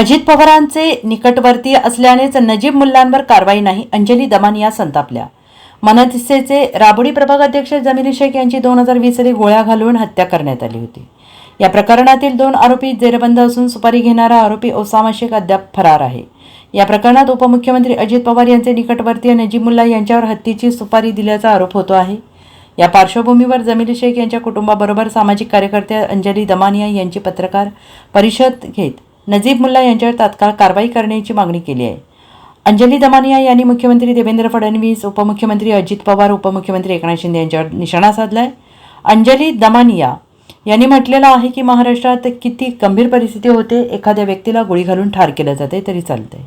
अजित पवारांचे निकटवर्तीय असल्यानेच नजीब मुल्लांवर कारवाई नाही अंजली दमानिया संतापल्या. मनसेचे राबोडी प्रभाग अध्यक्ष जमिनी शेख यांची दोन हजार वीस साली गोळ्या घालून हत्या करण्यात आली होती. या प्रकरणातील दोन आरोपी जेरबंद असून सुपारी घेणारा आरोपी ओसामा शेख अद्याप फरार आहे. या प्रकरणात उपमुख्यमंत्री अजित पवार यांचे निकटवर्तीय नजीब मुल्ला यांच्यावर हत्तीची सुपारी दिल्याचा आरोप होतो आहे. या पार्श्वभूमीवर जमिली शेख यांच्या कुटुंबाबरोबर सामाजिक कार्यकर्त्या अंजली दमानिया यांची पत्रकार परिषद घेत नजीब मुल्ला यांच्यावर तात्काळ कारवाई करण्याची मागणी केली आहे. अंजली दमानिया यांनी मुख्यमंत्री देवेंद्र फडणवीस उपमुख्यमंत्री अजित पवार उपमुख्यमंत्री एकनाथ शिंदे यांच्यावर निशाणा साधला आहे अंजली दमानिया यांनी म्हटलेलं आहे की महाराष्ट्रात किती गंभीर परिस्थिती होते एखाद्या व्यक्तीला गोळी घालून ठार केलं जाते तरी चालतंय.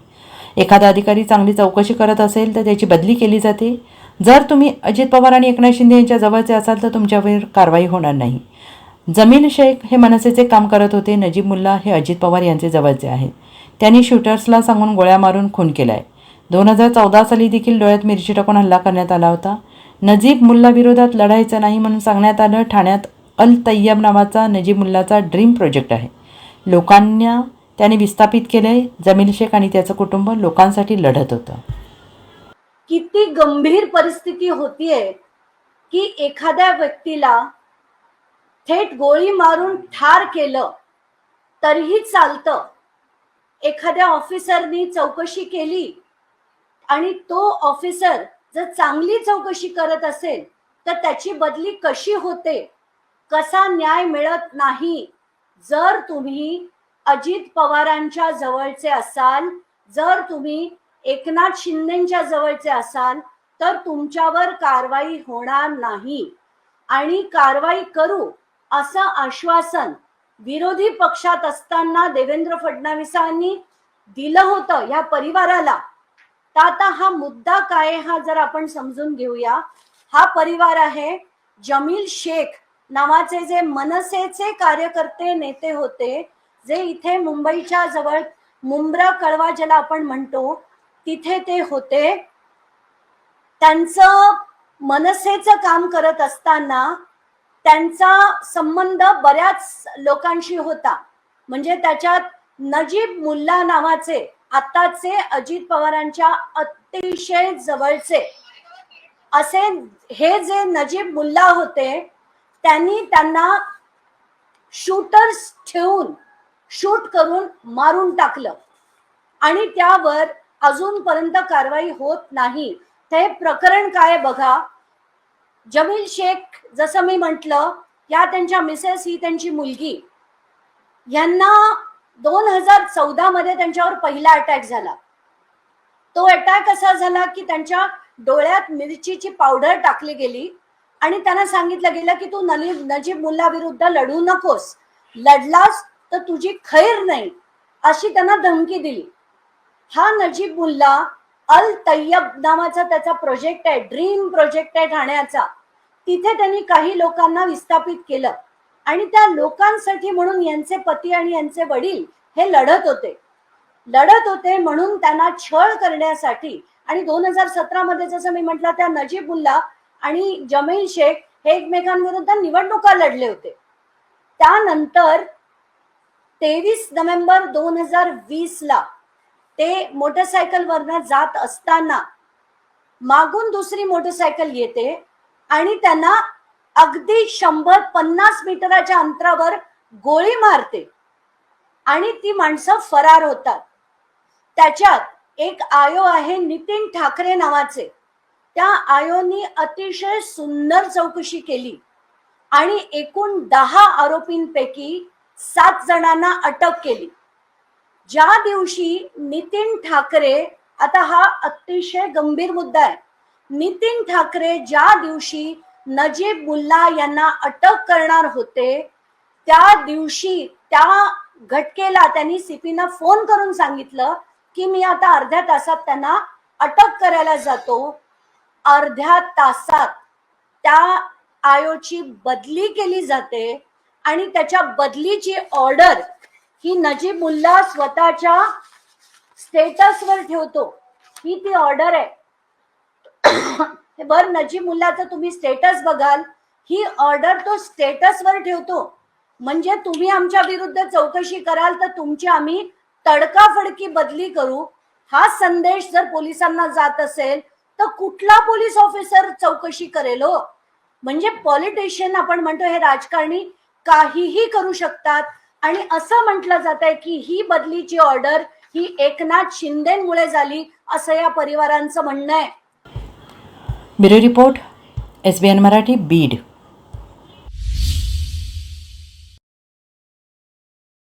एखादा अधिकारी चांगली चौकशी करत असेल तर त्याची बदली केली जाते. जर तुम्ही अजित पवार आणि एकनाथ शिंदे यांच्या जवळचे असाल तर तुमच्यावर कारवाई होणार नाही. जमील शेख हे मनसेचे काम करत होते. नजीब मुल्ला हे अजित पवार यांचे जवळचे आहेत. त्यांनी शूटर्सला सांगून गोळ्या मारून खून केला आहे दोन हजार चौदा साली देखील डोळ्यात मिरची टाकून हल्ला करण्यात आला होता. नजीब मुल्ला विरोधात लढायचं नाही म्हणून सांगण्यात आलं ठाण्यात अल तय्यब नावाचा नजीब मुल्लाचा ड्रीम प्रोजेक्ट आहे. लोकांना त्याने विस्थापित केलंय. जमील शेख आणि त्याचं कुटुंब लोकांसाठी लढत होतं. किती गंभीर परिस्थिती होतीये की एखाद्या व्यक्तीला थेट गोळी मारून ठार केलं तरीही चालतं. एखाद्या ऑफिसरनी चौकशी केली आणि तो ऑफिसर जर चांगली चौकशी करत असेल तर त्याची बदली कशी होते? कसा न्याय मिळत नाही? जर तुम्ही अजित पवारांच्या जवळचे असाल जर तुम्ही एकनाथ शिंदेच्या जवळचे असाल तर तुमच्यावर कारवाई होणार नाही. आणि कारवाई करू असं आश्वासन विरोधी पक्षात असताना देवेंद्र फडणवीसांनी दिलं होतं या परिवाराला. तर आता हा मुद्दा काय हा जर आपण समजून घेऊया. हा परिवार आहे जमील शेख नावाचे जे मनसेचे कार्यकर्ते नेते होते जे इथे मुंबईच्या जवळ मुंब्रा कळवा ज्याला आपण म्हणतो तिथे ते होते. त्यांचं मनसेचं काम करत असताना त्यांचा संबंध बऱ्याच लोकांशी होता. म्हणजे त्याच्यात नजीब मुल्ला नावाचे आताचे अजित पवारांच्या अतिशय जवळचे. असे हे जे नजीब मुल्ला होते त्यांनी त्यांना शूटर्स ठेवून शूट करून मारून टाकलं. आणि त्यावर अजूनपर्यंत कारवाई होत नाही. ते प्रकरण काय बघा. जमील शेख जसं मी म्हंटल या त्यांच्या मिसेस ही त्यांची मुलगी. यांना दोन हजार चौदा मध्ये त्यांच्यावर पहिला अटॅक झाला. तो अटॅक असा झाला की त्यांच्या डोळ्यात मिरचीची पावडर टाकली गेली आणि त्यांना सांगितलं गेलं की तू नली नजीब मुल्ला विरुद्ध लढू नकोस. लढलास तर तुझी खैर नाही अशी त्यांना धमकी दिली. हा नजीब मुल्ला अल तय्यब नावाचा त्याचा प्रोजेक्ट आहे ड्रीम प्रोजेक्ट आहे ठाण्याचा. तिथे त्यांनी काही लोकांना विस्थापित केलं. आणि त्या लोकांसाठी म्हणून यांचे पती आणि यांचे वडील हे लढत होते. लढत होते म्हणून त्यांना छळ करण्यासाठी. आणि दोन हजार सतरा मध्ये जसं मी म्हटलं त्या नजीबुल्ला आणि जमील शेख हे एकमेकांविरुद्ध निवडणुका लढले होते. त्यानंतर तेवीस नोव्हेंबर दोन हजार वीस ला ते मोटरसायकल वरनं जात असताना मागून दुसरी मोटरसायकल येते आणि त्यांना अगदी शंभर पन्नास मीटराच्या अंतरावर गोळी मारते. आणि ती माणसं फरार होतात. त्याच्यात एक आयो आहे नितीन ठाकरे नावाचे. त्या आयोनी अतिशय सुंदर चौकशी केली आणि एकूण दहा आरोपींपैकी सात जणांना अटक केली. ज्या दिवशी नितीन ठाकरे आता हा अतिशय गंभीर मुद्दा आहे. नितीन ठाकरे ज्या दिवशी नजीब मुल्ला यांना अटक करणार होते त्या दिवशी त्या घटकेला त्यांनी सीपीना फोन करून सांगितलं की मी आता अर्ध्या तासात त्यांना अटक करायला जातो. अर्ध्या तासात त्या आयोची बदली केली जाते आणि त्याच्या बदलीची ऑर्डर ही नजीब मुल्ला स्वतःच्या स्टेटसवर ठेवतो. ही ती ऑर्डर आहे. बर नजीब मुल्लाचं तुम्ही स्टेटस बघाल ही ऑर्डर तो स्टेटसवर ठेवतो. म्हणजे तुम्ही आमच्या विरुद्ध चौकशी कराल तर तुमची आम्ही तडकाफडकी बदली करू. हा संदेश जर पोलिसांना जात असेल तर कुठला पोलीस ऑफिसर चौकशी करेल हो? म्हणजे पॉलिटिशियन आपण म्हणतो हे राजकारणी काहीही करू शकतात आणि असं म्हटलं जात आहे की ही बदलीची ऑर्डर ही एकनाथ शिंदेमुळे झाली असं या परिवारांचं म्हणणं आहे. Bureau report S B N Marathi Beed.